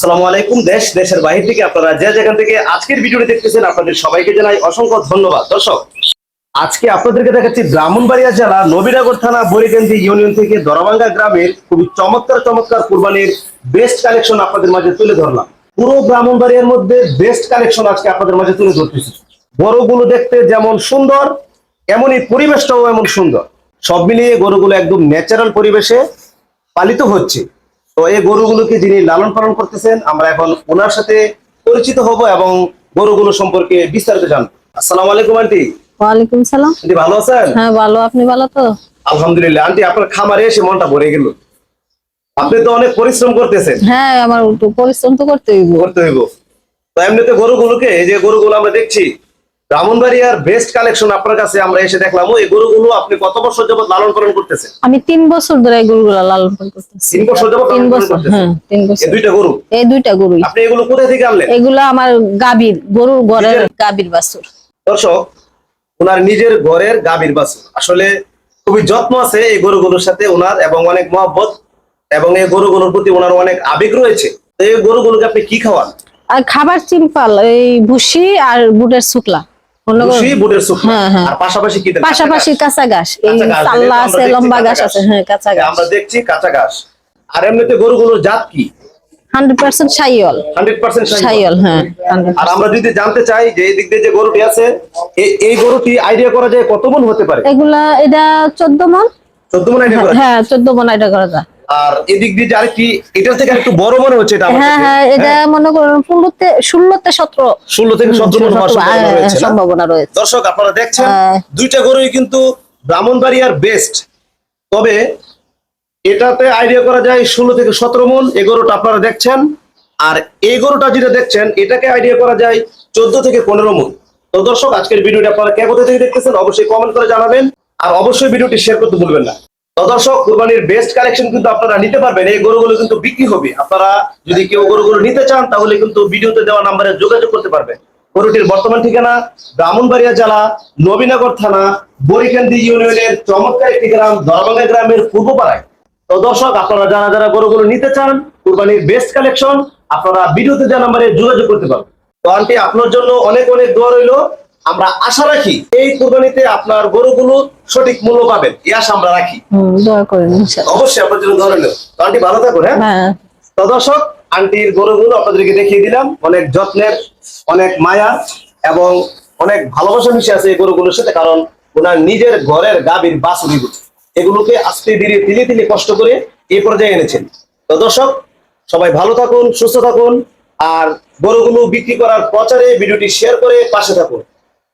আসসালামু আলাইকুম, দেশ, দেশের বাহির থেকে আপনারা যে যেখান থেকে আজকের ভিডিওটি দেখতেছেন, আপনাদের সবাইকে জানাই অসংখ্য ধন্যবাদ। দর্শক, আজকে আপনাদেরকে দেখাচ্ছি ব্রাহ্মণবাড়িয়া জেলা নবীনগর থানা বরিকান্দি ইউনিয়ন থেকে দরাবাঙ্গা গ্রামের খুবই চমৎকার চমৎকার কুরবানির বেস্ট কালেকশন আপনাদের মাঝে তুলে ধরলাম। পুরো ব্রাহ্মণবাড়িয়ার মধ্যে বেস্ট কালেকশন আজকে আপনাদের মাঝে তুলে ধরতেছি। গরুগুলো দেখতে যেমন সুন্দর, এমনই পরিবেশটাও এমন সুন্দর। সব মিলিয়ে গরুগুলো একদম ন্যাচারাল পরিবেশে পালিত হচ্ছে। তো এই গরুগুলোকে যিনি লালন পালন করতেছেন আমরা এখন ওনার সাথে পরিচিত হব এবং গরুগুলো সম্পর্কে বিস্তারিত জানব। আসসালামু আলাইকুম আন্টি। ওয়ালাইকুম সালাম। আন্টি ভালো আছেন? হ্যাঁ ভালো। আপনি ভালো তো? আলহামদুলিল্লাহ। আন্টি আপনার খামারে এসে মনটা ভরে গেল। আপনি তো অনেক পরিশ্রম করতেছেন। হ্যাঁ আমার পরিশ্রম তো করতে হইব। করতে হইব। তো এমনিতে গরুগুলোকে এই যে গরুগুলো আমরা দেখছি ব্রাহ্মণবাড়িয়ার বেস্ট কালেকশন আপনার কাছে আমরা এসে দেখলাম এই গরুগুলো আপনি কত বছর যাবত লালন পালন করতেছেন? আমি তিন বছর ধরে এই গরুগুলা লালন পালন করতেছি। তিন বছর যাবত তিন বছর হ্যাঁ তিন এই দুইটা গরু? এই দুইটা গরুই। আপনি এগুলো কোথায় থেকে আনলেন? এগুলা আমার গাবির গরুর ঘরের নিজের? গাবির বাছুর। দর্শক ওনার নিজের ঘরের গাভীর বাছুর। আসলে খুবই যত্ন আছে এই গরুগুলোর সাথে ওনার এবং অনেক মহব্বত এবং এই গরুগুলোর প্রতি ওনার অনেক আবেগ রয়েছে। এই গরুগুলোকে আপনি কি খাওয়ান? আর খাবার চিম্পাল এই ভুসি আর বুটের শুকলা। হ্যাঁ, হ্যাঁ। আর পাশাপাশি কি দেন? পাশাপাশি কাঁচা ঘাস। এই চাল্লা আছে লম্বা ঘাস। আছে হ্যাঁ কাঁচা ঘাস। আমরা দেখছি কাঁচা ঘাস। আর এমনিতে গরুগুলোর জাত কি? হান্ড্রেড পার্সেন্ট সাইল হান্ড্রেড পার্সেন্ট সাইল হ্যাঁ আর আমরা যদি জানতে চাই যে এই দিক দিয়ে যে গরুটি আছে এই- গরুটি আইডিয়া করা যায় কত মন হতে পারে? এগুলা এটা চোদ্দ মন। চোদ্দ মন আইডিয়া হ্যাঁ চোদ্দ মন এটা করা যায়। আর এদিক দিয়ে যে আরেকটি এটার থেকে একটু বড় মনে হচ্ছে এটা হ্যাঁ হ্যাঁ এটা মনে করুন ষোলোতে ষোলোতে সতেরো। ষোলো থেকে সতেরো সম্ভাবনা হ্যাঁ, রয়েছে সম্ভাবনা রয়েছে। দর্শক আপনারা দেখছেন হ্যাঁ। দুইটা গরুই কিন্তু ব্রাহ্মণবাড়িয়ার বেস্ট তবে এটাতে আইডিয়া করা যায় ষোলো থেকে সতেরো মন এই গরুটা আপনারা দেখছেন। আর এই গরুটা যেটা দেখছেন এটাকে আইডিয়া করা যায় চোদ্দ থেকে পনেরো মন। তো দর্শক আজকের ভিডিওটি আপনারা কে কোথা থেকে দেখতেছেন অবশ্যই কমেন্ট করে জানাবেন। আর অবশ্যই ভিডিওটি শেয়ার করতে ভুলবেন না। তো দর্শক, কুরবানির বেস্ট কালেকশন কিন্তু আপনারা নিতে পারবেন। এই গরুগুলো কিন্তু বিক্রি হবে। আপনারা যদি কেউ গরুগুলো নিতে চান, তাহলে কিন্তু ভিডিওতে দেওয়া নাম্বারে যোগাযোগ করতে পারবেন। গরুটির বর্তমান ঠিকানা ব্রাহ্মণবাড়িয়া জেলা, নবীনগর থানা বরিকান্দি ইউনিয়নের চমৎকার একটি গ্রাম, দরবাঙ্গা গ্রামের পূর্ব পাড়ায় তো দর্শক, আপনারা যারা যারা গরুগুলো নিতে চান, কুরবানির বেস্ট কালেকশন আপনারা ভিডিওতে দেওয়া নাম্বারে যোগাযোগ করতে পারবেন। তো আন্টি, আপনার জন্য অনেক অনেক দোয়া রইল। আমরা আশা রাখি এই কুরবানিতে আপনার গরুগুলো সঠিক মূল্য পাবেন। এই আশা আমরা রাখি। অবশ্যই আপনার জন্য রইল। আন্টি ভালো থাকুন হ্যাঁ? হ্যাঁ। তো দর্শক আন্টির গরুগুলো আপনাদেরকে দেখিয়ে দিলাম। অনেক যত্নের অনেক মায়া এবং অনেক ভালোবাসা মিশে আছে এই গরুগুলোর সাথে কারণ ওনার নিজের ঘরের গাভীর বাছুরিগুলো এগুলোকে আস্তে ধীরে তিলে তিলে কষ্ট করে এই পর্যায়ে এনেছেন। তো দর্শক সবাই ভালো থাকুন সুস্থ থাকুন। আর গরুগুলো বিক্রি করার প্রচারে ভিডিওটি শেয়ার করে পাশে থাকুন।